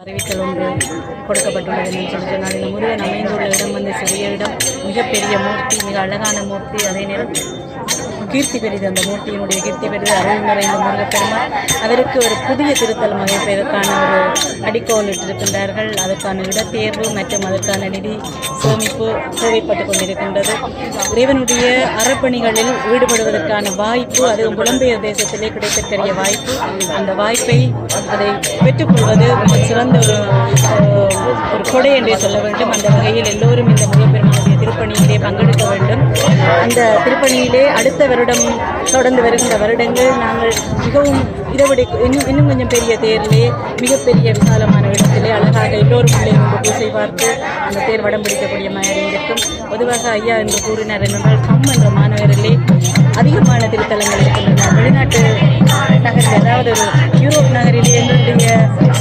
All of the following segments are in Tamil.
அறிவித்தல் ஒன்று கொடுக்கப்பட்டுள்ளது என்று சொல்லி சொன்னால் இந்த முருகன் அமைந்துள்ள இடம் வந்து சிறிய இடம் மிகப்பெரிய மூர்த்தி மிக அழகான மூர்த்தி. அதே நேரம் கீர்த்தி பெரிது அந்த மூர்த்தியினுடைய கீர்த்தி பெரிது அருள் நிறைந்த முருகப்பெருமான் அதற்கு ஒரு புதிய திருத்தலம் அமைப்பதற்கான ஒரு அடிக்கோல் இட்டிருக்கின்றார்கள். அதற்கான இடத்தேர்வு மற்றும் அதற்கான நிதி சேமிப்பு தேவைப்பட்டு கொண்டிருக்கின்றது. இறைவனுடைய அறப்பணிகளில் ஈடுபடுவதற்கான வாய்ப்பு அதுவும் புலம்பெயர் தேசத்திலே கிடைக்கக்கூடிய வாய்ப்பு. அந்த வாய்ப்பை அதை பெற்றுக்கொள்வது மிக சிறந்த ஒரு ஒரு கொடை என்றே சொல்ல வேண்டும். அந்த வகையில் எல்லோரும் இந்த முருகப்பெருமானுடைய அந்த திருப்பணியிலே அடுத்த வருடம் தொடர்ந்து வருகின்ற வருடங்கள் நாங்கள் மிகவும் இதைவிட இன்னும் இன்னும் கொஞ்சம் பெரிய தேரிலே மிகப்பெரிய விசாலமான இடத்திலே அழகாக எல்லோரும் உள்ளே வந்து பூசை பார்த்து அந்த தேர் வடம் பிடிக்கக்கூடிய மாதிரி இருக்கும். பொதுவாக ஐயா என்று கூறினார் என்னென்றால் கம் என்ற மாணவரிலே அதிகமான திருத்தலங்கள் இருக்கின்றன. வெளிநாட்டு நகரில் அதாவது ஒரு யூரோப் நகரிலே எங்களுடைய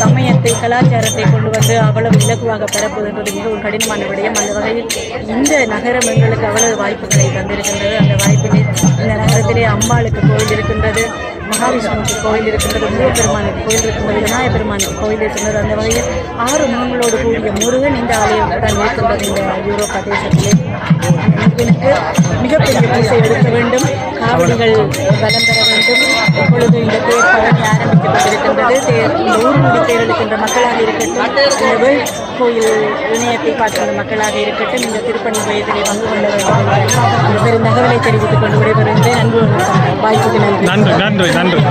சமயத்தை கலாச்சாரத்தை கொண்டு வந்து அவ்வளவு இலகுவாக பரப்புவதென்றது மிகவும் கடினமான விடயம். அந்த வகையில் இந்த நகரம் எங்களுக்கு அவ்வளவு வாய்ப்புகளை தந்திருக்கின்றது. அந்த வாய்ப்பிலே இந்த நகரத்திலே அம்பாளுக்கு கோயில் இருக்கின்றது மகாவிஷ்ணுவுக்கு கோயில் இருக்கின்றது முருகப்பெருமானுக்கு கோயில் இருக்கின்றது விநாயகப் பெருமானுக்கு கோயில் இருக்கின்றது அந்த வகையில் ஆறு முகங்களோடு கூடிய முருகன் இந்த ஆலயம் தான் இருக்கின்றது. இந்த யூரோப் பிரதேசத்திலே முருகனுக்கு மிகப்பெரிய பூசை எடுக்க வேண்டும். காவடிகள் பலம் பெற வேண்டும். இப்பொழுது இந்த தேர் பழனி ஆரம்பிக்கப்பட்டிருக்கின்றது தேர் இந்த ஊர்வலி தேர் எடுக்கின்ற மக்களாக இருக்கட்டும் இந்த கோயில் இணையத்தை பார்க்கின்ற மக்களாக இருக்கட்டும் இந்த திருப்பணி வயதிலே பங்கு கொள்ள வேண்டும் பெரும் தகவலை தெரிவித்துக் கொண்டு விடைபெறுகின்றேன். அன்பு வணக்கம். வாய்ப்புக்கு நன்றி நன்றி நன்றி.